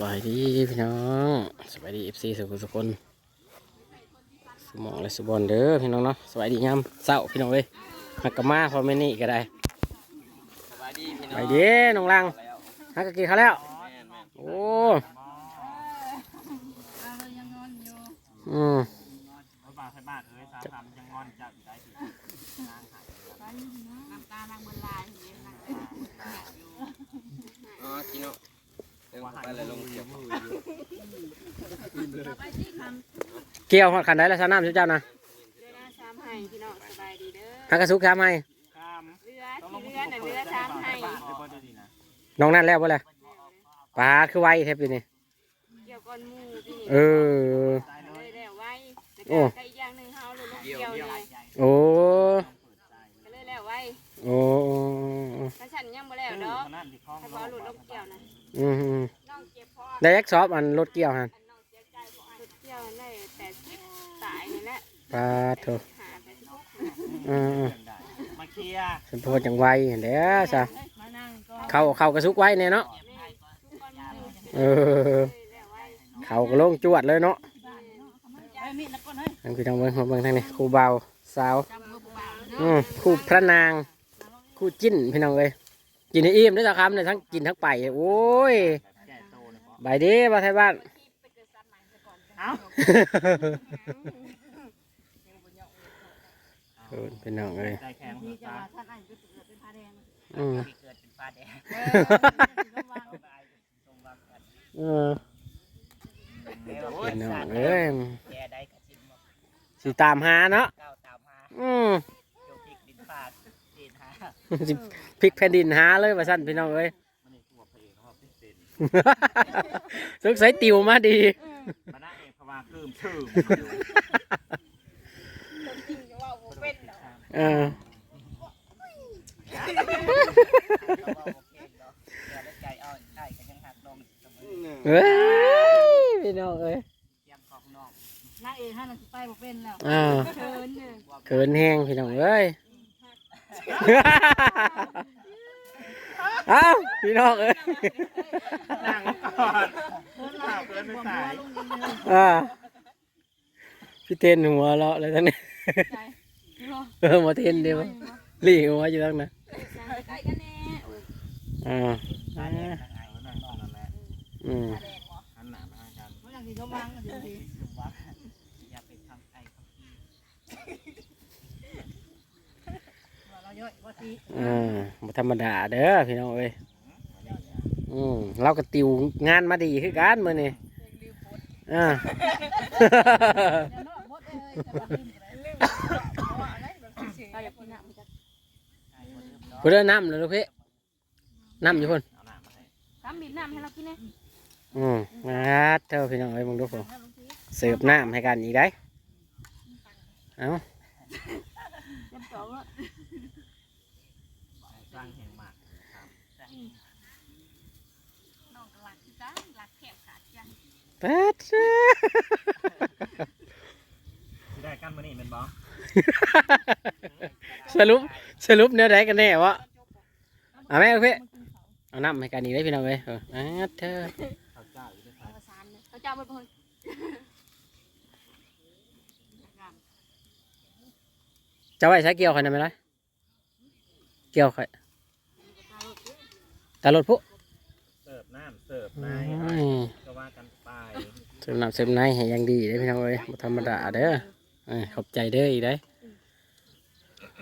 บายดีพี่น้องสบายดีเอฟซีสุขสุขคนสมองและสุบอลเด้อพี่น้องเนาะสบายดียามเศร้าพี่น้องเลยหักกะมาพอไม่นี่ก็ได้สบายดีพี่สน้องบายดีน้องลังแล้วหักกะกินข้าวแล้วแม่นแม่นโอ้อืม บาทใส่บาทเอ้ยสามสามยังงอนจากอีกได้สินางหาย น้ำตาลางบนลายเห็นไหม อ๋อกินเนาะเดี๋ยวไปเลยลงเกี่ยว มืออยู่ ไปที่ค เกี่ยวหอดขันได้แล้วชาน้ำชุเจ้านะำเรือน้ำซ้ำให้พี่น้องสบายดีเด้อหักกระซุกช้ำให้ข้ามเรือที่เรือน่ะเรือซ้ำให้บาทได้บ่ได้ดีนะน้องนั่นแล้วบ่เลยปลาคือไวแทบอยู่นี่เกี่ยวก้อนหมูพี่เออเลยแล้วไว้โอ้แต่อีกอย่างหนึ่งเฮาเลยลงเกี่ยวเลยโอ้ก็เลยแล้วไว้โอ้ถ้าฉันยังบ่แล้วคือดอกคนนั้นที่คล้องถ้าบ่หลุดลงเกี่ยวนะอืมน้องเจ็บพอได้ยักษ์ซอบอันรถเกี่ยวฮะาเถอะหาแต่ทุกข์อืมมาเคลียร์สมโพธิจังไวเห็นเด้อจ้ะมานั่งก็เขาเขากระซุกไว้เนี่ยเนาะแม่ทุกก้อนหมูเออเลยแล้วไว้เขาก็ลงจวดเลยเนาะทางพี่น้องเบิ้งมาเบิ้งทางนี้ครูเบาสาวจำมือผู้บ่าวเนาะอืมครูพระนางครูจิ้นพี่น้องเอ้ยกินให้อิ่มด้วยสักคำเลยทั้งกินทั้งไปโอ้ยแก่โตเลยพอใบายดีมาไทยบ้าน เอ้า เออพี่น้องเอ้ยใจแข็งหัวตาท่านอาจจะเกิดเป็นพาแดงอืมเกิดเป็นปลาแดงเออพี่น้องเอ้ยแกได้กระชิมบอกสิตามหาเนาะก้าวตามหาอืมโยกพริกดินฟาดดินหาสิพลิกแผ่นดินหาเลยว่าสั้นพี่น้องเอ้ยมันนี่ตัวพระเอกเขาเป็นเซนสงสัยติวมาดีมาได้เอกพว่าคืมชื่ม จริงจะว่าบ่เป็นดอก เออเขาบอกโอเคเนาะเดี๋ยวได้ใจอ่อนได้กันยังหักลงเสมอเอ้ยพี่น้องเอ้ยเตรียมของนอกนางเอกท่านสิไปบ่เป็นแล้วอ่าเชิญเนี่ยเกินแห้งพี่น้องเอ้ยเอ้าพี่น้องเอ้ยนั่งก่อนข้าวเกินไม่สายอ่าพี่เทนหัวเราะเลยทั้งนี้เออ มาเทนเดียวรีหัวอยู่ทั้งนั้นใกล้กันแน่อ่าตาแดงทางไอ้นั่งนอนนั่นแหละอืมหันหน้ามาหากันบ่อย่างที่เขาวางกันสิลุงว่าอย่าไปทำไอ้เขาเราย่อยว่าสิอ่าบ่ธรรมดาเด้อพี่น้องเอ้ยอืมเราก็ติวงานมาดีคือกันมื้อนี้อ่าเราอยากกินน้ำจัก พุ่น เด้อน้ำเลยลูกพี่น้ำอยู่พุ่นเอาหน้ามาให้ซ้ำบีบน้ำให้เรากินแน่อืมมาเท่าพี่น้องเอ้ยมึงดูผมเสิร์ฟน้ำให้กันอีกได้เอ้าเต็มสองแล้วสร้างแห่งหมากน้องก็รักคือกันรักแขกขาดจังแป๊ดที่ได้กันมานี่เป็นบ้องสรุป สรุปเนื้อไหนกันแน่วะเอาไหมลูกพี่เอาน้ำให้กันอีกได้พี่น้องเอ้ยเอออ่าเธอข้าวเจ้าอยู่ในไฟประสานเนี่ยเขาจะเอาไปเพิ่นจะไว้ใช้เกี่ยวใครนะไม่ไรเกี่ยวใครตาลดผู้เสิร์ฟน้ำเสิร์ฟอืนายมก็ว่ากันไปเสิร์ฟน้ำเสิร์ฟในให้ยังดีได้พี่น้องเอ้ยธรรมดาเด้อเอ้ขอบใจเด้ออีกได้อ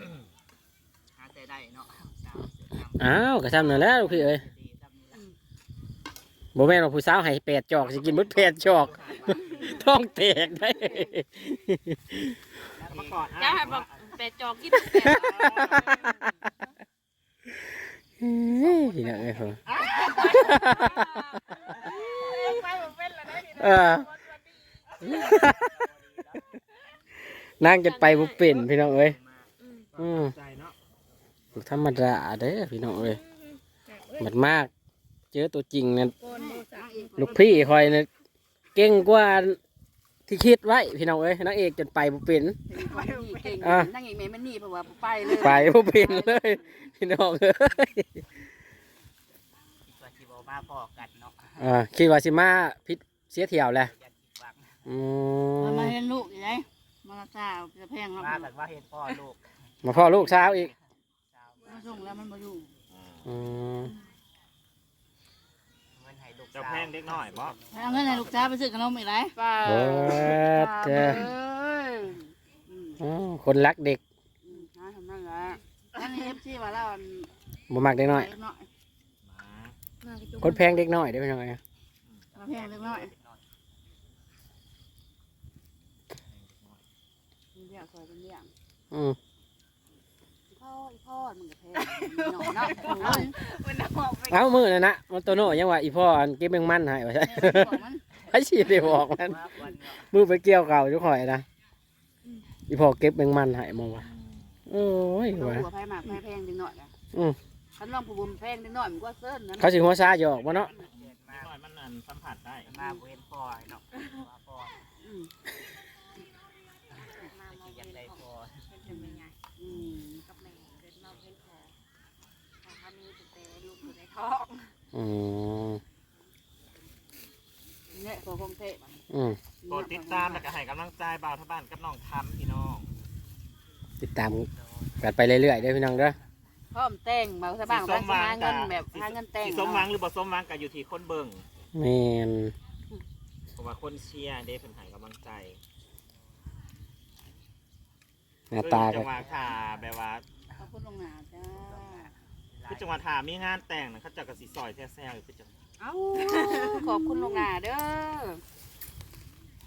หาแต่ได้เนาะสาว อ้าวกระซ้ำนั่นแหล้วลูกพี่เอ้ยดีซ้ำนี่ละบ่แม่นว่าผู้สาวให้แปดจอกสิกินหมดแปดจอก ท้องแตกได้ มากอดจะให้แบบเป็ดจอกกินพี่น้องเอ้ยเหรอไปบ่เป็นแล้วได้เออนั่งจนไปบุเป็นพี่น้องเอ้ยอืมใจเนาะบ่ ธรรมดาเด้อพี่น้องเอ้ยหมัดมาก เจอตัวจริงเนี่ยลูกพี่คอยเนี่ยเก่งกว่าที่คิดไว้พี่น้องเอ้ยนางเอกจนไปบุเป็นเก่งอะนั่งอย่างแม่มันนี่เพราะว่าไปเลยไปบุเป็นเลยพี่น้องเอ้ยอีกว่าสิบ่มาพอกันเนาะเออคิดว่าสิมาพิษเสียเที่ยวแหละอย่าคิดหวังอืมมาเห็นลูกอยู่ไหนมาตาจะแพงเนาะมากันว่าเห็นพ่อลูกมาพ่อลูกสาวอีกชาว มาส่งแล้วมันมาอยู่อืมเงินให้ลูกเจ้าแพงเด็กน้อยบ่ไปเอาเงินให้ลูกสาวไปซื้อขนมอีกไหนป้าเบิดเด้อยอืมอ๋อคนรักเด็กอืมหาทำนั่นแหละอันนี้เอฟซีว่าเราอันบ่มักเด็กน้อย เล็กน้อยคนแพงเด็กน้อยได้อพี่น้องเอ้ยมาแพงเล็กน้อยเรียกซอยเป็นเรื่องอืมอีพ่ออีพ่อ มันอยเนาะโอ้ยมันออกไปเอามือนั่นนะมันโตโน่ยังว่าอีพ่ออันเก็บแมงมันให้ว่าใช่ไอ้ชีได้บอกมันมือไปเกี่ยวเก่าจุกข่อยนะอีพ่อเก็บแมงมันให้มองว่าโอ้ยตัวว่าหัวไผ่หมากไผ่แพงนิดหน่อยนะอืมคันลองผู้บุญแพงนิดหน่อยมันก็เซิร์นนั้นเขาสิหัวซาหยอกบ่เนาะเกิดมาน้อยมันอันสัมผัสได้มาเห็นพ่อเนาะพ่ออืมมามาอยากได้พ่อเป็นยังไงอืม กับแม่เกิดมาเป็นพอพอเขามีตั้งแต่ลูกอยู่ใน ท้องอืมเนี่ยตัวคงเทพอืมโปรดติดตามแล้วก็ให้กำลังใจบ่าวทบ้านกับน้องคำพี่น้องติดตามกันไปเรื่อยๆเด้อพี่น้องเด้อ พร้อมแต่งมาสบ้างร้านหาเงินแบบหาเงินแต่งสิสมหวังหรือบ่สมหวังก็อยู่ที่คนเบิ่งแม่นเพราะว่าคนเชียร์เด้เพิ่นให้กำลังใจหน้าตาจัก็งหวะถ่าแบบว่าขอบคุณลงหนาจ้า คือจังหวะถ่ามีงานแต่งน่ะเขาเจะกระสิซอยแซ่ๆอยู่คือจังเอ้าขอบคุณลงหนาเด้อ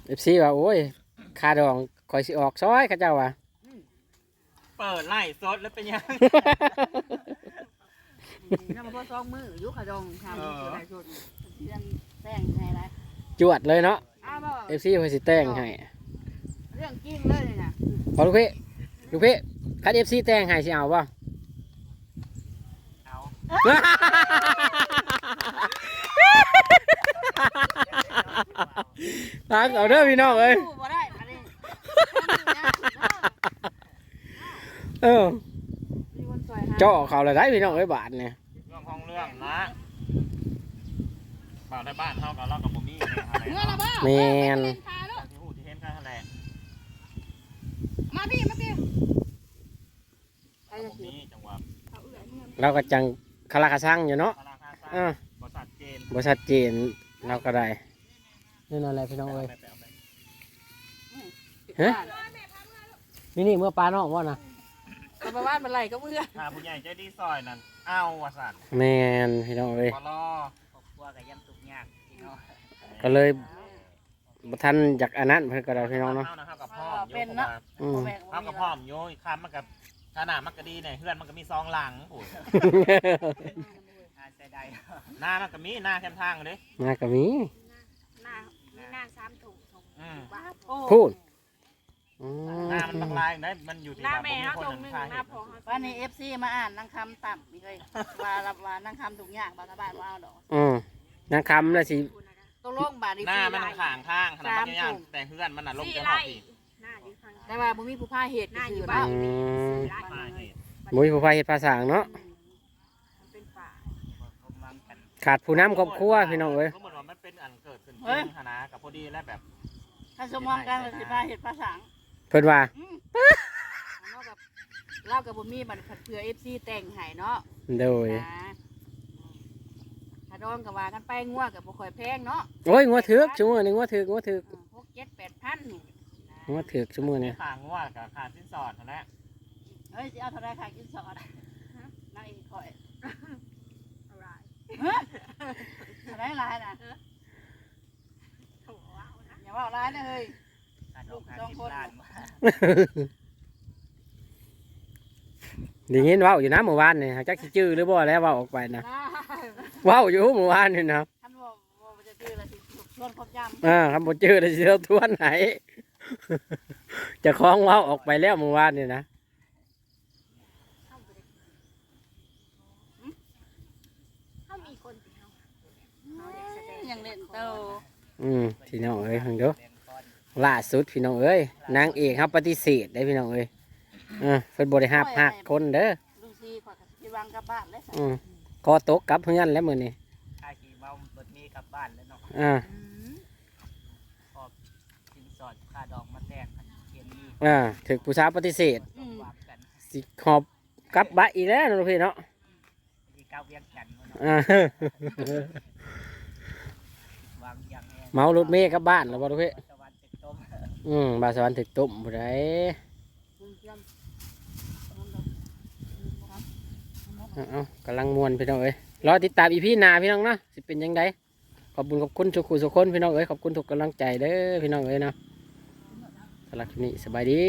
เอฟซีว่าโอ้ยค่าดองคอยสิออกซอยเขาเจ้าว่าเปิดไล่สดแล้วเป็นยังน้ำมันพอสองมือยุขดองทำสุดท้ายสุดเรื่องแต่งไงไรจวดเลยเนาะอ้าวบ่เอฟซีคอยสิแต่งให้เรื่องจริงเลยนี่นะ พอลูกพี่ลูกพี่คัดเอฟซีแต่งให้สิเอาป่ะ เอาทางเอาเด้อพี่น้องเอ้ยสู้บ่ได้มาดิเออมีคนซอยหาเจาะเขาเลยได้พี่น้องเอ้ยบาทเนี่ยเรื่องของเรื่องนะบ่าวในบ้านเฮากับเรากับบ่มีเนี่ยอะไรเมื่อละเนาะบ้าแมนพาลูกที่ฮู้ที่เห็นกันนั่นแหละมาพี่ มาพี่ไปบ่จะเสียมีจังหวะ เราก็จัง คาราคาซังอยู่เนาะคาราคาซังเออบ่ชัดเจนบ่ชัดเจนเราก็ได้นี่นั่นแหละพี่น้องเอ้ยไปเอาไปฮะ นี่นี่เมื่อปลาน้องว่านะเอาไปบ้านเป็นไรก็เมื่อถ้าผู้ใหญ่ใจดีซอยนั่นเอาว่าสั่นแมนพี่น้องเอ้ยบ่รอครอบครัวก็ยังทุกข์ยากพี่น้องก็เลยบ่ทันจากอันนั้นเพิ่นก็ได้พี่น้องเนาะ เฮานะเฮากับพ่อมอยู่เพราะว่าอืม เฮากับพ่อมอยู่อีกคำมันกับ ขนาดมันก็ดีเนี่ยเพื่อนมันก็มีซองหลังโอ้ยอาเสียดายหน้ามันก็มีหน้าแคมทางเลยมาก็มี หน้ามีหน้าสามถุงถุงอืมบ้าโอ้พูด อืหน้ามันบางลายได้มันอยู่ที่หน้าว่าแม่บ่มีเอาคนตรงหันหนึ่งคาหเห็น้านพ่อเขาวันนี้เอฟซีมาอ่านนั่งคำต่ำนี่เลยว่ารับว่านั่งคำถูกยากบาทบ้านว่าเอาดอกอืมนางคำแล้วสิตกลงบาทดีหน้ามันไร่ข้างทางขนาดมันย่างแต่เพื่อนมันน่ะลงสี่จะหอไร่ดอีกหน้าอยู่ข้าง แต่ว่าบ่มีผู้พาเห็ดน่าอยู่บ้างบุมุ้ยผู้พายเห็ดภาษางเนาะขาดผู้นำครอบครัวพี่น้องเอ้ยเขาบอกว่ามันเป็นอันเกิดขึ้นที่งนะกับพอดีและแบบถ้าสมมองกันเราสิพาเห็ดภาษางเพิ่นว่าอืมเรากับเรากับบ่มีบัตเผื่อฟซีแต่งให้เนาะโดยนะถ้าดองกับว่ากันไปงัวกับ่ค่อยแพงเนาะโอ้ยงัวถึกชั่วงหนึ่งัวถึกงัวถึกพวกเจ็ดแ6 7 8,000 ว่าถือกสมือเนี่ยต่างว่ากับขาดสินสอดเท่านั้นเฮ้ยจะเอาเท่าไรขาดสินสอดนั่งอีกคอยอะไรอะไระไรนะอย่าว่าอะไรนะเฮ้ยลูกสองคนดีงี้ว่าอยู่น้ำหมู่บ้านเนี่ยจักจื้อหรือบ่แล้วว่าออกไปนะว่าอยู่เมู่บ้านนี่นะท่านบอกว่าจะชื่ออะไรสิทวนความจำอ่าคำบอกชื่ออะไรสิทวนไหน จะคล้าของเว้าออกไปแล้วเมื่อวานนี่นะเข้าไปได้เขามีคนที่เขาเขาอยากแสดงยังเล่นโตอืมพี่น้องเอ้ยฟังเด้อเรียนก่อนล่าสุดพี่น้องเอ้ยนางเอกครับปฏิเสธได้พี่น้องเอ้ยเออเพิ่นบ่ได้ฮับฮักคนเด้อลูกซีขอยกับพี่วังกลับบ้านเลยสิอืมคอตกกลับเฮือนแล้วมื้อนี้ไอบ้านแล้วเนาะอ่าพอสินส อดค่าดอกมาแตกกันเขียนนี่อ่าถึกผู้สาวปฏิเสธต้องวางกันสิหอบกลับบ้านอีกแล้วเนาะพี่เนาะที่ก้าวเวียงกันเนาะอ่า วางอย่างแน่เมารถเมย์กลับบ้านแล้วบ่ทุกพี่ตะวันติดต้มอืมบาสวรรค์ถึกตุ่มผู้ใดเอาเอากำลังมวนพี่น้องเอ้ยรอติดตามอีพีหน้าพี่น้องเนาะสิเป็นยังไงขอบคุณขอบคุณทุกคู่ทุกคนพี่น้องเอ้ยขอบคุณทุกกำลังใจเด้อพี่น้องเอ้ยเนาะ สำหรับคลิปนี้สบายดี